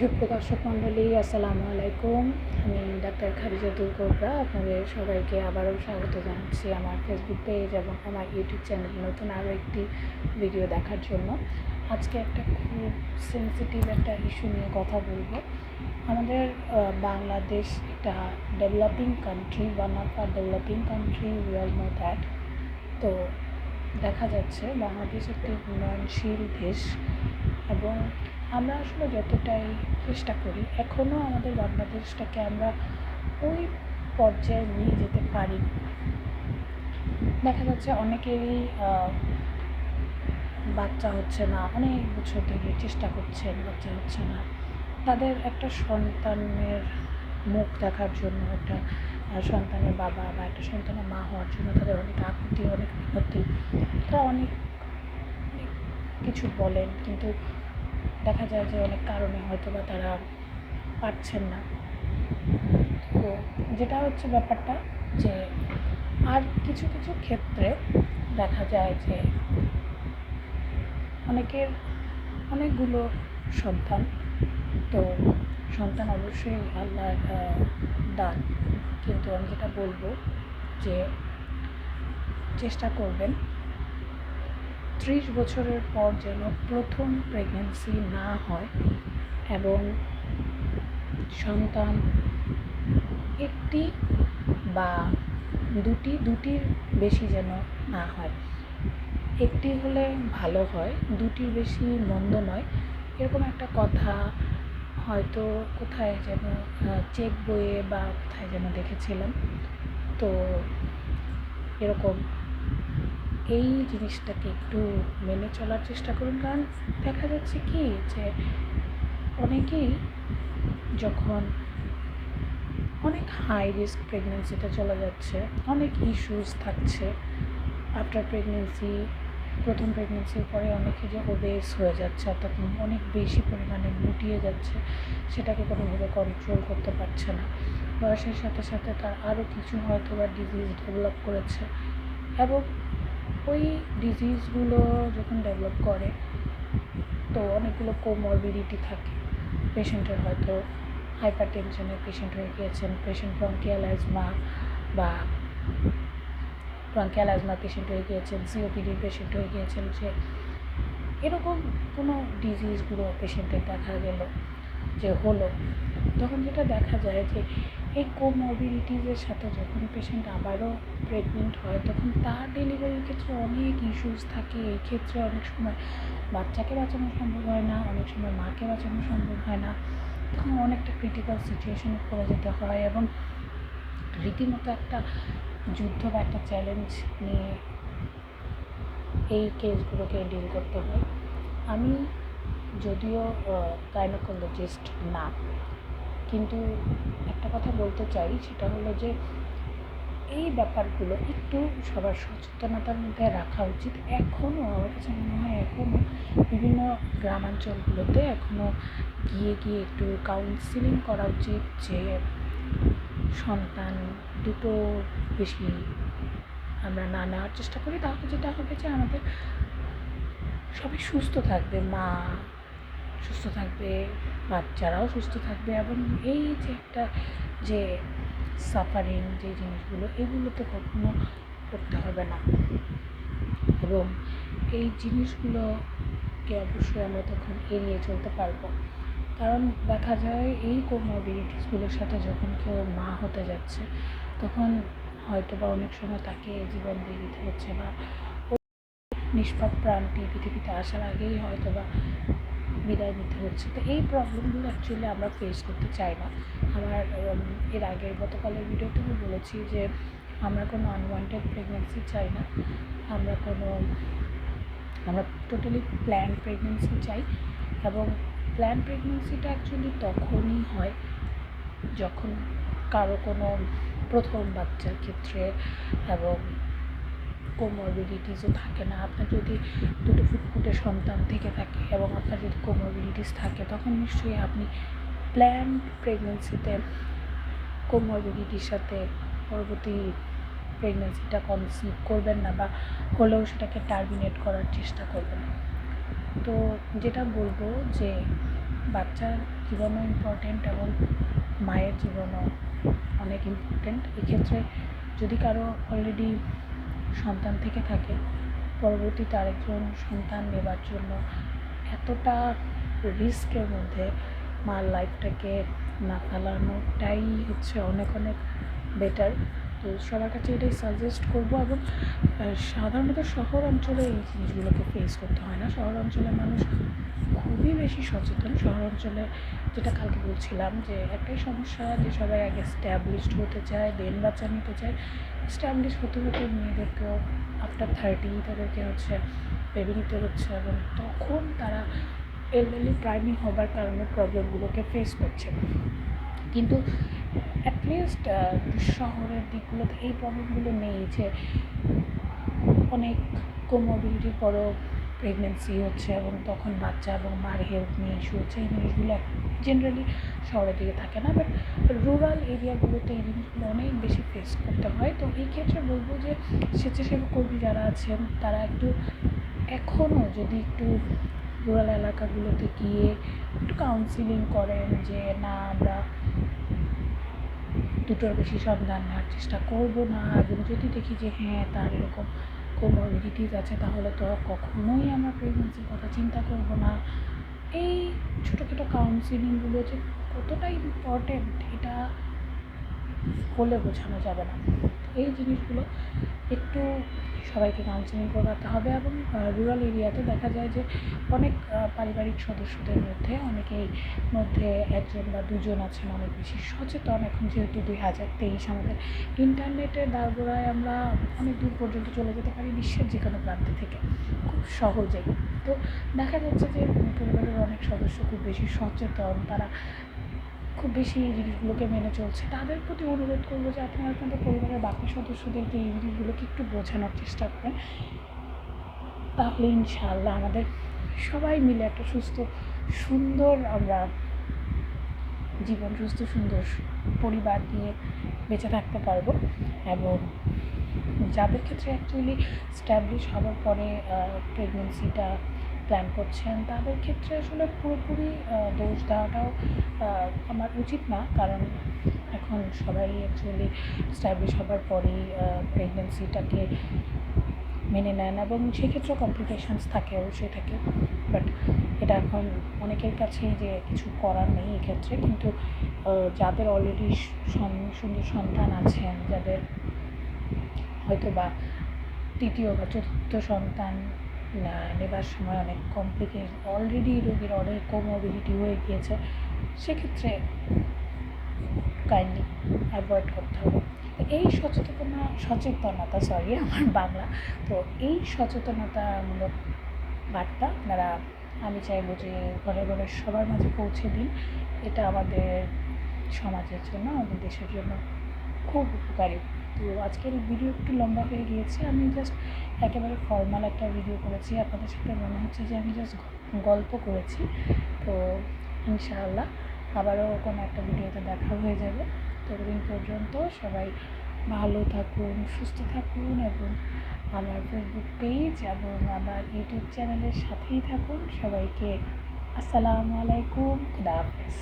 সুপ্রিয় দর্শক মণ্ডলী, আসসালামু আলাইকুম। আমি ডাক্তার খাদিজাতুল কোবরা আপনাদের সবাইকে আবারও স্বাগত জানাচ্ছি আমার ফেসবুক পেজ এবং আমার ইউটিউব চ্যানেল নতুন আরও একটি ভিডিও দেখার জন্য। আজকে একটা খুব সেন্সিটিভ একটা ইস্যু নিয়ে কথা বলব। আমাদের বাংলাদেশ একটা developing country one of our developing country we all know that তো দেখা যাচ্ছে বাংলাদেশ একটি উন্নয়নশীল দেশ এবং আমরা আসলে যতটাই চেষ্টা করি এখনও আমাদের বাংলাদেশটাকে আমরা ওই পর্যায়ে নিয়ে যেতে পারি। দেখা যাচ্ছে অনেকেরই বাচ্চা হচ্ছে না, অনেক বছর ধরে চেষ্টা করছেন বাচ্চা হচ্ছে না। তাদের একটা সন্তানের মুখ দেখার জন্য, একটা সন্তানের বাবা বা একটা সন্তানের মা হওয়ার জন্য তাদের অনেক আকুতি, অনেক মিনতি তারা অনেক কিছু বলেন, কিন্তু দেখা যায় যে অনেক কারণে হয়তো বা তারা পারছেন না। তো যেটা হচ্ছে ব্যাপারটা যে আর কিছু কিছু ক্ষেত্রে দেখা যায় যে অনেকের অনেকগুলো সন্তান। তো সন্তান অবশ্যই আল্লাহর আহ, দান। কিন্তু আমি যেটা বলব যে চেষ্টা করবেন ত্রিশ বছরের পর যেন প্রথম প্রেগনেন্সি না হয় এবং সন্তান একটি বা দুটি, দুটির বেশি যেন না হয়। একটি হলে ভালো হয়, দুটির বেশি মন্দ নয়। এরকম একটা কথা হয়তো কোথায় যেন চেক বইয়ে বা কোথায় যেন দেখেছিলাম। তো এরকম এই জিনিসটাকে একটু মেনে চলার চেষ্টা করুন। কারণ দেখা যাচ্ছে কি যে অনেকেই যখন অনেক হাই রিস্ক প্রেগনেন্সিতে চলে যাচ্ছে, অনেক ইস্যুস থাকছে আফটার প্রেগনেন্সি প্রথম প্রেগনেন্সির পরে অনেকে যে ওবেস হয়ে যাচ্ছে, অর্থাৎ অনেক বেশি পরিমাণে মুটিয়ে যাচ্ছে, সেটাকে কোনোভাবে কন্ট্রোল করতে পারছে না। বয়সের সাথে সাথে তার আরও কিছু হয়তো বা ডিজিজ ডেভেলপ করেছে। এবং ওই ডিজিজগুলো যখন ডেভেলপ করে, তো অনেকগুলো কোমরবিডিটি থাকে। পেশেন্টের হয়তো হাইপার টেনশনের পেশেন্ট হয়ে গিয়েছেন পেশেন্ট ব্রঙ্কিয়াল অ্যাজমা বা ব্রঙ্কিয়াল অ্যাজমা পেশেন্ট হয়ে গিয়েছেন সিওপিডির পেশেন্ট হয়ে গিয়েছেন, যে এরকম কোনো ডিজিজগুলো পেশেন্টের দেখা গেল, যে হলো। তখন যেটা দেখা যায় যে এই কোমরবিডিটিসের সাথে যখন পেশেন্ট আবারও প্রেগনেন্ট হয়, তখন তার ডেলিভারির ক্ষেত্রে অনেক ইস্যুস থাকে। এই ক্ষেত্রে অনেক সময় বাচ্চাকে বাঁচানো সম্ভব হয় না, অনেক সময় মাকে বাঁচানো সম্ভব হয় না। তখন অনেকটা ক্রিটিক্যাল সিচুয়েশনে পড়ে যেতে হয় এবং রীতিমতো একটা যুদ্ধ বা একটা চ্যালেঞ্জ নিয়ে এই কেসগুলোকে ডিল করতে হয়। আমি যদিও গাইনোকোলজিস্ট না কিন্তু একটা কথা বলতে চাই, সেটা হলো যে এই ব্যাপারগুলো একটু সবার সচেতনতার মধ্যে রাখা উচিত। এখনও আমার কাছে মনে হয় এখনও বিভিন্ন গ্রামাঞ্চলগুলোতে এখনও গিয়ে গিয়ে একটু কাউন্সিলিং করা উচিত যে সন্তান দুটো বেশি আমরা না নেওয়ার চেষ্টা করি। তাহলে যেটা হবে যে আমাদের সবাই সুস্থ থাকবে, মা সুস্থ থাকবে বাচ্চারাও সুস্থ থাকবে এবং এই যে একটা যে সাফারিং যে জিনিসগুলো এগুলোতে কখনো করতে হবে না। এবং এই জিনিসগুলোকে অবশ্যই আমরা তখন এড়িয়ে চলতে পারব। কারণ দেখা যায় এই কোমরবিডিটিসগুলোর সাথে যখন কেউ মা হতে যাচ্ছে, তখন হয়তো বা অনেক সময় তাকে জীবন দিয়ে দিতে হচ্ছে বা নিষ্পাপ প্রাণটি পৃথিবীতে আসার আগেই হয়তো বা বিদায় নিতে হচ্ছে। তো এই প্রবলেমগুলো অ্যাকচুয়ালি আমরা ফেস করতে চাই না। আমার এর আগে গতকালের ভিডিওতে আমি বলেছি যে, আমরা কোনো আনওয়ান্টেড প্রেগনেন্সি চাই না। আমরা কোনো, আমরা টোটালি প্ল্যান প্রেগনেন্সি চাই। এবং প্ল্যান প্রেগনেন্সিটা অ্যাকচুয়ালি তখনই হয় যখন কারও কোনো প্রথম বাচ্চার ক্ষেত্রে এবং কোমরবিডিটিসও থাকে না। আপনার যদি দুটো ফুটফুটে সন্তান থেকে থাকে এবং আপনার যদি কোমরবিডিটিস থাকে, তখন নিশ্চয়ই আপনি প্ল্যান প্রেগনেন্সিতে কোমরবিডিটির সাথে পরবর্তী প্রেগনেন্সিটা কনসিভ করবেন না বা হলেও সেটাকে টার্মিনেট করার চেষ্টা করবেন। তো যেটা বলব যে বাচ্চার জীবনও ইম্পর্টেন্ট এবং মায়ের জীবনও অনেক ইম্পর্টেন্ট এক্ষেত্রে যদি কারও অলরেডি সন্তান থেকে থাকে, পরবর্তীতে আরেকজন সন্তান নেবার জন্য এতটা রিস্কের মধ্যে মার লাইফটাকে না ফেলানোটাই হচ্ছে অনেক অনেক বেটার তো সবার কাছে এটাই সাজেস্ট করব এবং সাধারণত শহর অঞ্চলে এই জিনিসগুলোকে ফেস করতে হয় না। শহর অঞ্চলের মানুষ খুবই বেশি সচেতন। শহর অঞ্চলে যেটা কালকে বলছিলাম যে একটাই সমস্যা যে সবাই আগে স্ট্যাবলিশড হতে চায় দেন বাচ্চা নিতে চায় স্ট্যাবলিশ হতে হতে মেয়েদেরকেও আফটার থার্টি তাদেরকে হচ্ছে বেবি নিতে হচ্ছে এবং তখন তারা এলডারলি প্রাইমিং হবার কারণে প্রবলেমগুলোকে ফেস করছে। কিন্তু অ্যাটলিস্ট শহরের দিকগুলোতে এই প্রবলেমগুলো নেই যে অনেক কোমোবিলিটির পরও প্রেগনেন্সি হচ্ছে এবং তখন বাচ্চা এবং মার হেলথ নিয়ে ইস্যু হচ্ছে। এই জিনিসগুলো জেনারেলি শহরের দিকে থাকে না বাট রুরাল এরিয়াগুলোতে এই জিনিসগুলো অনেক বেশি ফেস করতে হয়। তো এই ক্ষেত্রে বলব যে স্বেচ্ছাসেবক কর্মী যারা আছেন, তারা একটু এখনও যদি একটু রুরাল এলাকাগুলোতে গিয়ে একটু কাউন্সিলিং করেন যে, না, আমরা দুটোর বেশি সন্তান নেওয়ার চেষ্টা করব না। এবং যদি দেখি যে হ্যাঁ তার এরকম কোমরবিডিটিস আছে, তাহলে তো কখনোই আমরা প্রেগনেন্সির কথা চিন্তা করব না। এই ছোটোখাটো কাউন্সিলিংগুলো যে কতটা ইম্পর্টেন্ট এটা হলে বোঝানো যাবে না। এই জিনিসগুলো একটু সবাইকে কাউন্সিলিং করাতে হবে এবং রুরাল এরিয়াতে দেখা যায় যে অনেক পারিবারিক সদস্যদের মধ্যে অনেকেই মধ্যে একজন বা দুজন আছেন অনেক বেশি সচেতন। এখন যেহেতু দুই হাজার তেইশ আমাদের ইন্টারনেটের দ্বারগোড়ায় আমরা অনেক দূর পর্যন্ত চলে যেতে পারি বিশ্বের যে কোনো প্রান্তে থেকে, খুব সহজেই। তো দেখা যাচ্ছে যে পরিবারের অনেক সদস্য খুব বেশি সচেতন, তারা খুব বেশি এই জিনিসগুলোকে মেনে চলছে। তাদের প্রতি অনুরোধ করব যে আপনারা আপনাদের পরিবারের বাকি সদস্যদেরকে এই জিনিসগুলোকে একটু বোঝানোর চেষ্টা করেন। তাহলে ইনশাআল্লাহ আমাদের সবাই মিলে একটা সুস্থ, সুন্দর আমরা জীবন, সুস্থ, সুন্দর পরিবার নিয়ে বেঁচে থাকতে পারব এবং যাদের ক্ষেত্রে অ্যাকচুয়ালি স্ট্যাবলিশ হওয়ার পরে প্রেগনেন্সিটা প্ল্যান করছেন, তাদের ক্ষেত্রে আসলে পুরোপুরি দোষ দেওয়াটাও আমার উচিত না। কারণ এখন সবাই অ্যাকচুয়ালি স্ট্যাবলিশ হবার পরেই প্রেগনেন্সিটাকে মেনে নেন এবং সেক্ষেত্রেও কমপ্লিকেশানস থাকে, অবশ্যই থাকে। বাট এটা এখন অনেকের কাছেই যে কিছু করার নেই এক্ষেত্রে। কিন্তু যাদের অলরেডি সুন্দর সন্তান আছেন, যাদের হয়তো বা তৃতীয় বা চতুর্থ সন্তান নেবার সময় অনেক কমপ্লিকেশন অলরেডি রোগীর অনেক কোমোবিলিটি হয়ে গিয়েছে। সেক্ষেত্রে কাইন্ডলি অ্যাভয়েড করতে হবে। এই সচেতনতা সচেতনতা সরি আমার বাংলা। তো এই সচেতনতামূলক বার্তা আপনারা, আমি চাইব যে ঘরে ঘরে সবার মাঝে পৌঁছে দিন। এটা আমাদের সমাজের জন্য, আমাদের দেশের জন্য খুব উপকারী। তো আজকের ভিডিও একটু লম্বা হয়ে গিয়েছে। আমি জাস্ট একেবারে ফর্মাল একটা ভিডিও করেছি। আপনাদের সাথে মনে হচ্ছে যে আমি জাস্ট গল্প করেছি। তো ইনশাআল্লাহ আবারও কোনো একটা ভিডিওতে দেখা হয়ে যাবে। ততদিন পর্যন্ত সবাই ভালো থাকুন, সুস্থ থাকুন এবং আমার ফেসবুক পেজ এবং আমার ইউটিউব চ্যানেলের সাথেই থাকুন। সবাইকে আসসালামু আলাইকুম। খুদা হাফেজ।